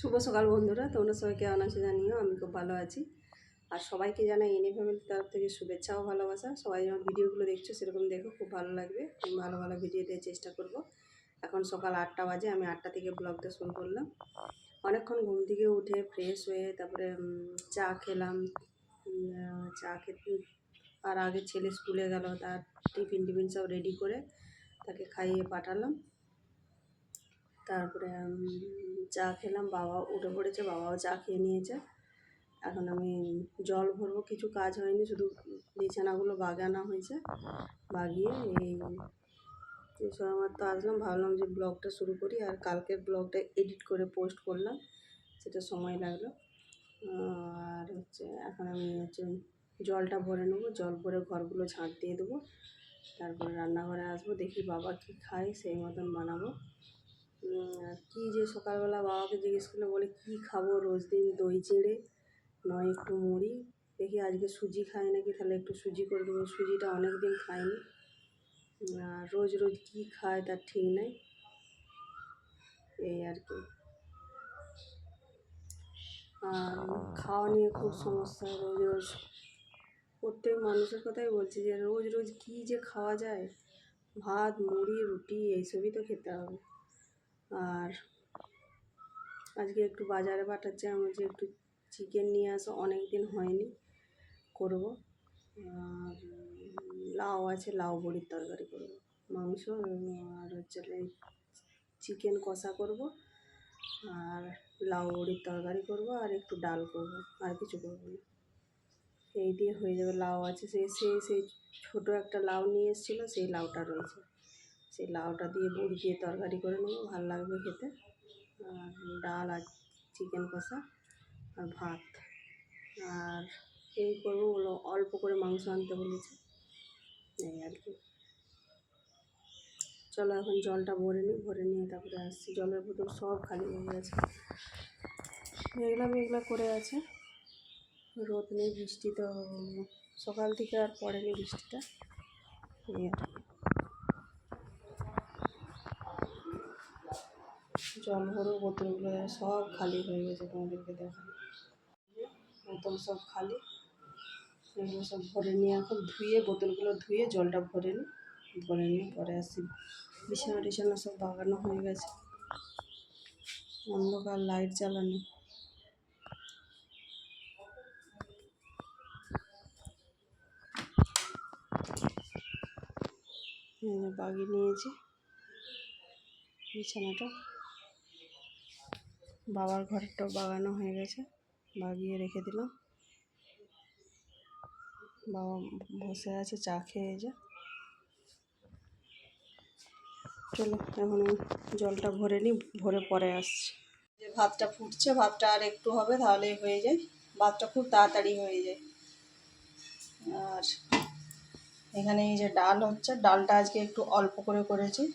শুভ সকাল বন্ধুরা, তোমরা সবাই কেমন জানিও, আমি খুব ভালো আছি। আর সবাইকে জানাই এনি ফ্যামিলির তরফ থেকে শুভেচ্ছা ও ভালোবাসা। সবাই যেমন ভিডিওগুলো দেখছ, সেরকম দেখো, খুব ভালো লাগবে। আমি ভালো ভালো ভিডিও দেওয়ার চেষ্টা করব। এখন সকাল আটটা বাজে, আমি আটটা থেকে ব্লগটা শুরু করলাম। অনেকক্ষণ ঘুম থেকে উঠে ফ্রেশ হয়ে তারপরে চা খেলাম। চা খেতে আর আগে ছেলে স্কুলে গেল, তার টিফিন টিফিন সব রেডি করে তাকে খাইয়ে পাঠালাম। তারপরে চা খেলাম বাবা উঠে পড়েছে, বাবাও চা খেয়ে নিয়েছে। এখন আমি জল ভরবো, কিছু কাজ হয়নি, শুধু বিছানাগুলো বাগানো হয়েছে। বাগিয়ে এই সময় মাত্র আসলাম, ভাবলাম যে ব্লগটা শুরু করি, আর কালকের ব্লগটা এডিট করে পোস্ট করলাম, সেটা সময় লাগল। আর হচ্ছে, এখন আমি হচ্ছে জলটা ভরে নেব, জল ভরে ঘরগুলো ঝাঁট দিয়ে দেবো। তারপরে রান্নাঘরে আসব, দেখি বাবা কী খায়, সেই মতন বানাবো। কী যে সকালবেলা বাবাকে জিজ্ঞেস করলে বলে, কী খাব রোজ দিন? দই, চিড়ে, নয় একটু মুড়ি। দেখি আজকে সুজি খায় নাকি, তাহলে একটু সুজি করে দেবো। সুজিটা অনেক দিন খাইনি। রোজ রোজ কী খায় তার ঠিক নেই। এই আর কি। আর খাওয়া নিয়ে খুব সমস্যা রোজ রোজ। প্রত্যেক মানুষের কথাই বলছি যে রোজ রোজ কী যে খাওয়া যায়? ভাত, মুড়ি, রুটি, এইসবই তো খেতে হবে। আর আজকে একটু বাজারে পাঠাচ্ছে আমার যে একটু চিকেন নিয়ে আসো অনেক দিন হয়নি করব। আর লাউ আছে, লাউ বড়ির তরকারি করব। মাংস আর হচ্ছে চিকেন কষা করব, আর লাউ বড়ির তরকারি করব, আর একটু ডাল করব, আর কিছু করব না। এই দিয়ে হয়ে যাবে লাউ আছে সেই সেই সেই ছোটো একটা লাউ নিয়ে এসেছিল, সেই লাউটা রয়েছে। সেই লাউটা দিয়ে বড়ি দিয়ে তরকারি করে নেব, ভালো লাগবে খেতে। আর ডাল আর চিকেন কষা আর ভাত। আর এই করব বলো, অল্প করে মাংস আনতে বলেছে। এই আর কি। চলো এখন জলটা ভরে নিই, ভরে নিয়ে তারপরে আসছি। জলের বোতল সব খালি হয়ে গেছে। মেঘলা মেঘলা করে আছে। রোদ নেই, বৃষ্টি তো সকাল থেকে আর পড়েনি বৃষ্টিটা। এই আর কি। জল ভরো বোতলগুলো সব খালি হয়ে গেছে তোমাদেরকে দেখানো। বোতল সব খালি। এগুলো সব ভরে নিয়ে এখন ধুয়ে বোতলগুলো ধুয়ে জলটা ভরে নিই ভরে নিয়ে পরে আসি। বিছানা টিছানা সব বাগানো হয়ে গেছে। অন্ধকার লাইট জ্বালানো। বাগিয়ে নিয়েছি। বিছানাটা বাবার ঘরটাও বাগানো হয়ে গেছে, বাগিয়ে রেখে দিলাম। বাবা বসে আছে, চা খেয়ে যে। চলো, এখন জলটা ভরে নিই, ভরে পরে আসছি। যে ভাতটা ফুটছে, ভাতটা আর একটু হবে, তাহলে হয়ে যায়। ভাতটা খুব তাড়াতাড়ি হয়ে যায়। আর এখানে এই যে ডাল হচ্ছে, ডালটা আজকে একটু অল্প করে করেছি।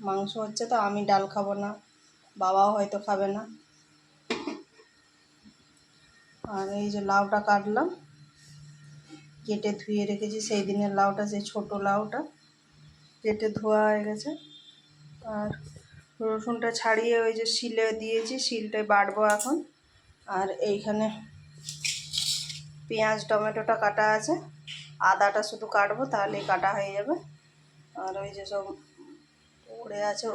মাংস হচ্ছে তো, আমি ডাল খাব না। বাবাও হয়তো খাবে না। আর এই যে লাউটা কাটলাম, কেটে ধুয়ে রেখেছি। সেই দিনের লাউটা, সেই ছোট লাউটা কেটে ধোয়া হয়ে গেছে। আর রসুনটা ছাড়িয়ে ওই যে শিলে দিয়েছি শিলটায় বাটবো এখন। আর এইখানে পেঁয়াজ, টমেটোটা কাটা আছে। আদাটা শুধু কাটবো, তাহলেই কাটা হয়ে যাবে। আর ওই যে সব পড়ে আছে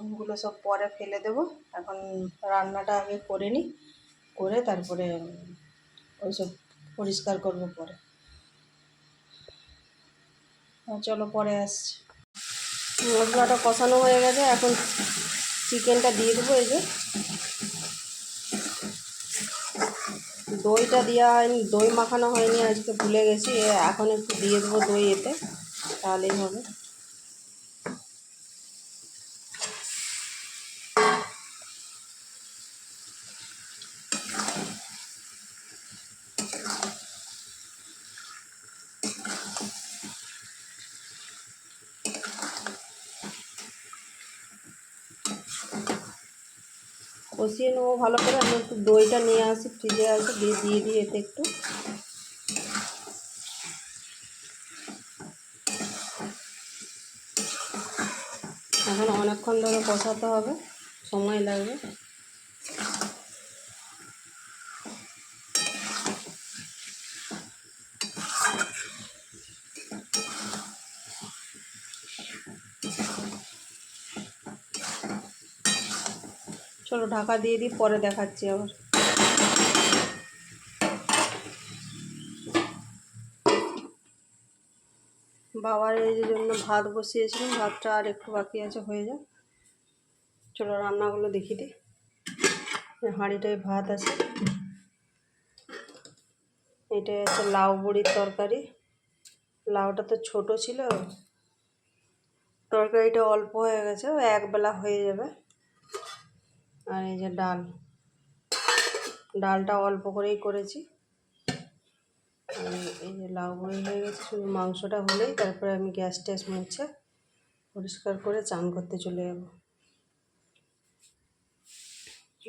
ওগুলো সব পরে ফেলে দেবো। এখন রান্নাটা আগে করে নিই, করে তারপরে ওইসব পরিষ্কার করব পরে। চলো পরে আসছি। মশলাটা কষানো হয়ে গেছে, এখন চিকেনটা দিয়ে দেবো এই যে। দইটা দেওয়া হয়নি, দই মাখানো হয়নি, আজকে ভুলে গেছি এখন একটু দিয়ে দেবো দই এতে, তাহলেই হবে। কষিয়ে নেব ভালো করে। আমি একটু দইটা নিয়ে আসি, ফ্রিজে আসি, দিয়ে দিয়ে দিই এতে একটু। এখন অনেকক্ষণ ধরে কষাতে হবে, সময় লাগবে। চলো ঢাকা দিয়ে দিই, পরে দেখাচ্ছি আবার। বাবার এই জন্য ভাত বসিয়েছিলাম, ভাতটা আর একটু বাকি আছে, হয়ে যাক। চলো রান্নাগুলো দেখি দিই এই হাঁড়িটায় ভাত আছে। এটাই আছে লাউ বড়ির তরকারি। লাউটা তো ছোট ছিল। তরকারিটা অল্প হয়ে গেছে, একবেলা হয়ে যাবে। আর এই যে ডাল। ডালটা অল্প করেই করেছি। এই যে লাউ বড়ি হয়ে গেছে, শুধু মাংসটা হলেই তারপরে আমি গ্যাস ট্যাস মুছে পরিষ্কার করে চান করতে চলে যাব।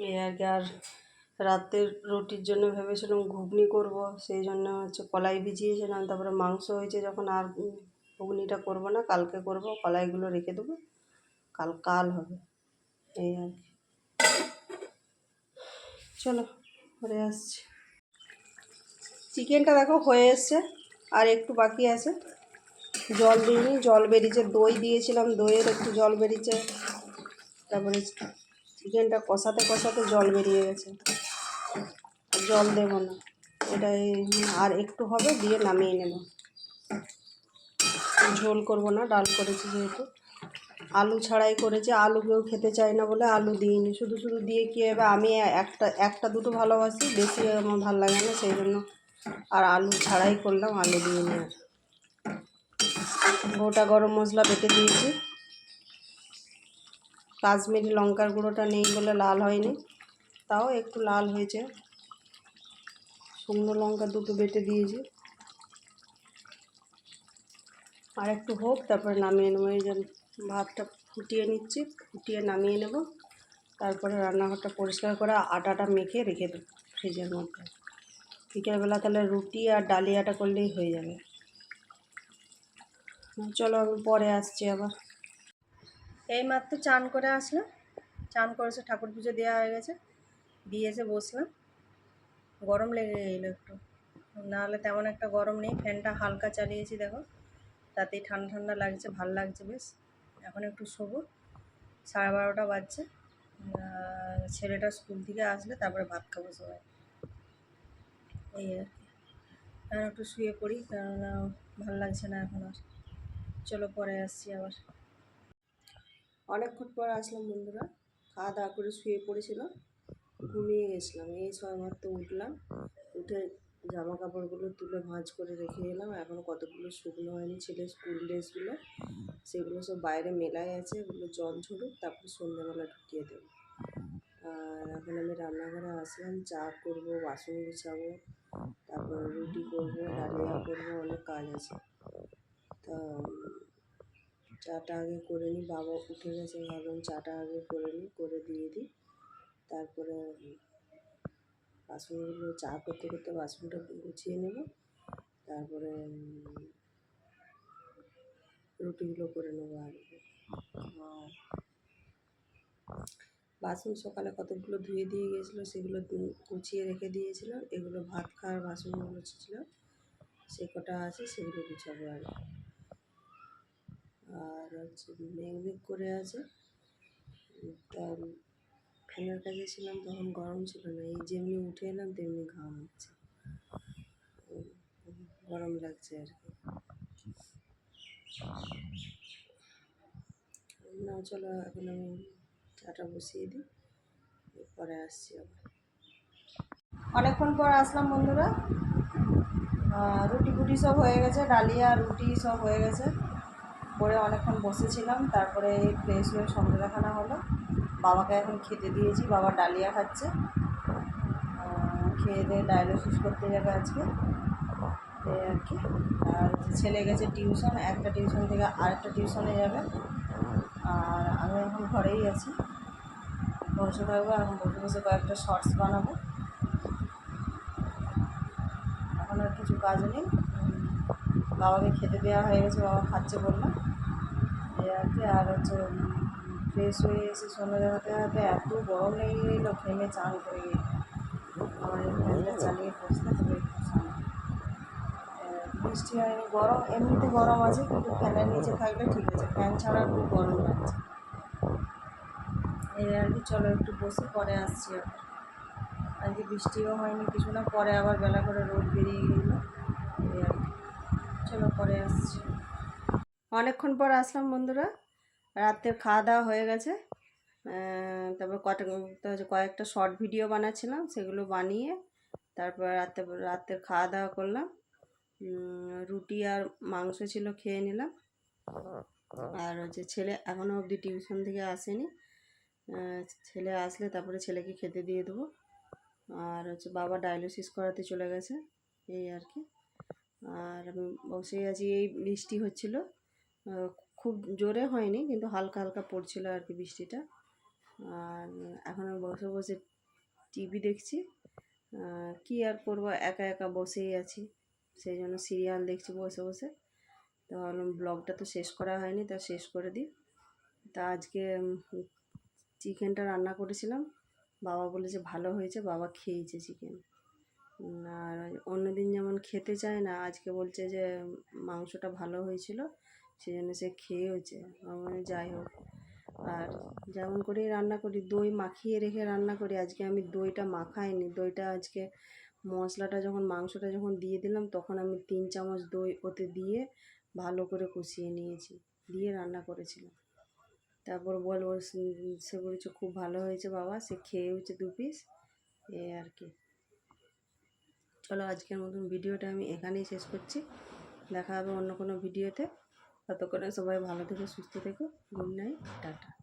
এই আর কি, আর রাতের রুটির জন্য ভেবেছিলাম ঘুগনি করব, সেই জন্য হচ্ছে কলাই ভিজিয়েছিলাম, তারপরে মাংস হয়েছে যখন আর ঘুগনিটা করব না, কালকে করব, কলাইগুলো রেখে দেবো, কাল কাল হবে। এই আর কি। চলো, পরে আসছি। চিকেনটা দেখো হয়ে এসছে, আর একটু বাকি আছে। জল দিইনি, জল বেরিয়েছে, দই দিয়েছিলাম, দইয়ের একটু জল বেরিয়েছে। তারপরে চিকেনটা কষাতে কষাতে জল বেরিয়ে গেছে। জল দেবো না এটা আর একটু হবে, দিয়ে নামিয়ে নেব। ঝোল করব না, ডাল করেছি যেহেতু। আলু ছাড়াই করেছি, আলু কেউ খেতে চায় না বলে আলু দিইনি। শুধু শুধু দিয়ে কী হবে? আমি একটা একটা দুটো ভালোবাসি, বেশি আমার ভালো লাগে না, সেই জন্য আর আলু ছাড়াই করলাম, আলু দিইনি আর। গোটা গরম মশলা বেটে দিয়েছি। কাশ্মীরি লঙ্কার গুঁড়োটা নেই বলে লাল হয়নি, তাও একটু লাল হয়েছে। শুকনো লঙ্কা দুটো বেটে দিয়েছি। আর একটু হোক, তারপরে নামিয়ে নেব, এই যে ভাতটা ফুটিয়ে নিচ্ছি, ফুটিয়ে নামিয়ে নেব। তারপরে রান্নাঘরটা পরিষ্কার করে আটাটা মেখে রেখে দেবো ফ্রিজের মধ্যে। বিকেলবেলা তাহলে রুটি আর ডালিয়াটা করলেই হয়ে যাবে। চলো আমি পরে আসছি আবার। এই মাত্র চান করে আসলাম। চান করেছে ঠাকুর পুজো দেওয়া হয়ে গেছে। দিয়ে এসে বসলাম। গরম লেগে গেলো একটু। নাহলে তেমন একটা গরম নেই। ফ্যানটা হালকা চালিয়েছি দেখো। তাতেই ঠান্ডা ঠান্ডা লাগছে, ভালো লাগছে বেশ। এখন একটু শোবো। সাড়ে বারোটা বাজছে। ছেলেটা স্কুল থেকে আসলে তারপরে ভাত খাব সবাই। এই আর কি। এখন একটু শুয়ে পড়ি, কেননা ভালো লাগছে না এখন আর। চলো পরে আসছি আবার। অনেকক্ষণ পর আসলাম বন্ধুরা। খাওয়া দাওয়া করে শুয়ে পড়েছিলাম। ঘুমিয়ে গেছিলাম। এই সময় মাত্র উঠলাম। উঠে জামা কাপড়গুলো তুলে ভাঁজ করে রেখে এলাম এখনও কতগুলো শুকনো হয়নি ছেলে স্কুল ড্রেসগুলো, সেগুলো সব বাইরে মেলায় আছে ওগুলো জল ঝরুক, তারপর সন্ধ্যেবেলা ঢুকিয়ে দেবো। আর এখন আমি রান্নাঘরে আসলাম, চা করব, বাসন গুছাবো, তারপর রুটি করব, ডালিয়া করব, অনেক কাজ আছে। তা, চাটা আগে করে নিই বাবা উঠে গেছে, ভাবলাম চাটা আগে করে নিই করে দিয়ে দিই। তারপরে বাসনগুলো চা করতে করতে বাসনটা গুছিয়ে নেব। তারপরে রুটিগুলো করে নেব আর বাসন সকালে কতগুলো ধুয়ে দিয়ে গেছিল সেগুলো গুছিয়ে রেখে দিয়েছিলাম এগুলো ভাত খাওয়ার বাসনগুলো ছিল, সে কটা আছে সেগুলো গুছাবো আর। আর হচ্ছে মেঘ করে আছে। তা ফ্যানের কাছে ছিলাম তখন গরম ছিল না, এই যেমনি উঠে এলাম তেমনি ঘাম হচ্ছে। গরম লাগছে আর কি। না, চলো এখন আমি চাটা বসিয়ে দিই পরে আসছি আবার। অনেকক্ষণ পর আসলাম বন্ধুরা। রুটি ফুটি সব হয়ে গেছে, ডালিয়া, রুটি সব হয়ে গেছে। পরে অনেকক্ষণ বসেছিলাম, তারপরে ফ্রেশ হয়ে সন্ধ্যে দেখানো হলো। বাবাকে এখন খেতে দিয়েছি, বাবা ডালিয়া খাচ্ছে। খেয়ে দিয়ে ডায়ালিসিস করতে যাবে আজকে। আর কি। আর ছেলে গেছে টিউশন, একটা টিউশন থেকে আরেকটা টিউশনে যাবে। আর আমি এখন ঘরেই আছি। বসে থাকব, এখন বসে বসে কয়েকটা শর্টস বানাবো। এখন আর কিছু কাজ নেই। বাবাকে খেতে দেওয়া হয়ে গেছে, বাবা খাচ্ছে বললাম আর হচ্ছে ফ্রেশ হয়ে এসে সন্ধ্যে দেখাতে দেখাতে এত গরম লেগে গেলো ঘেমে চান করে আমার ফ্যানটা চালিয়ে বসতে হবে বৃষ্টি হয়নি, গরম, এমনিতে গরম আছে, কিন্তু ফ্যানের নিচে থাকলে ঠিক আছে, ফ্যান ছাড়া খুব গরম লাগছে। এই আর কি, চলো একটু বসে পরে আসছি আবার। আজকে বৃষ্টিও হয়নি, কিছু না, পরে আবার বেলা করে রোদ বেরিয়ে গেল। এই আর কি, চলো পরে আসছি। অনেকক্ষণ পর আসলাম বন্ধুরা। রাতের খাওয়া দাওয়া হয়ে গেছে। তারপর কটা কয়েকটা শর্ট ভিডিও বানাচ্ছিলাম, সেগুলো বানিয়ে তারপর রাতে রাতের খাওয়া দাওয়া করলাম। রুটি আর মাংস ছিল খেয়ে নিলাম। আর হচ্ছে ছেলে এখনও অবধি টিউশন থেকে আসেনি। ছেলে আসলে তারপরে ছেলেকে খেতে দিয়ে দেবো। আর হচ্ছে বাবা ডায়ালিসিস করাতে চলে গেছে, এই আর কি। আর আমি বসেই আছি, এই বৃষ্টি হচ্ছিল। খুব জোরে হয়নি, কিন্তু হালকা হালকা পড়ছিল আর কি বৃষ্টিটা। আর এখন আমি বসে বসে টিভি দেখছি। কি আর করব, একা একা বসেই আছি। সেই জন্য সিরিয়াল দেখছি বসে বসে। তো ভাবলাম ব্লগটা তো শেষ করা হয়নি, তা শেষ করে দিই। তা আজকে চিকেনটা রান্না করেছিলাম। বাবা বলেছে ভালো হয়েছে, বাবা খেয়েছে চিকেন। আর অন্যদিন যেমন খেতে চায় না, আজকে বলছে যে মাংসটা ভালো হয়েছিল। সেই জন্য সে খেয়েওছে। মানে যাই হোক। আর যেমন করেই রান্না করি, দই মাখিয়ে রেখে রান্না করি। আজকে আমি দইটা মাখাইনি। দইটা আজকে মশলাটা যখন, মাংসটা যখন দিয়ে দিলাম, তখন আমি তিন চামচ দই ওতে দিয়ে ভালো করে কষিয়ে নিয়েছি। দিয়ে রান্না করেছিলাম। তারপর বল ও সে- বলেছে, খুব ভালো হয়েছে বাবা, সে খেয়েওছে দু পিস। এই আর কি। চলো আজকের মতন ভিডিওটা আমি এখানেই শেষ করছি। দেখা হবে অন্য কোনো ভিডিওতে। ততক্ষণে সবাই ভালো থেকো সুস্থ থেকো। Good night tata.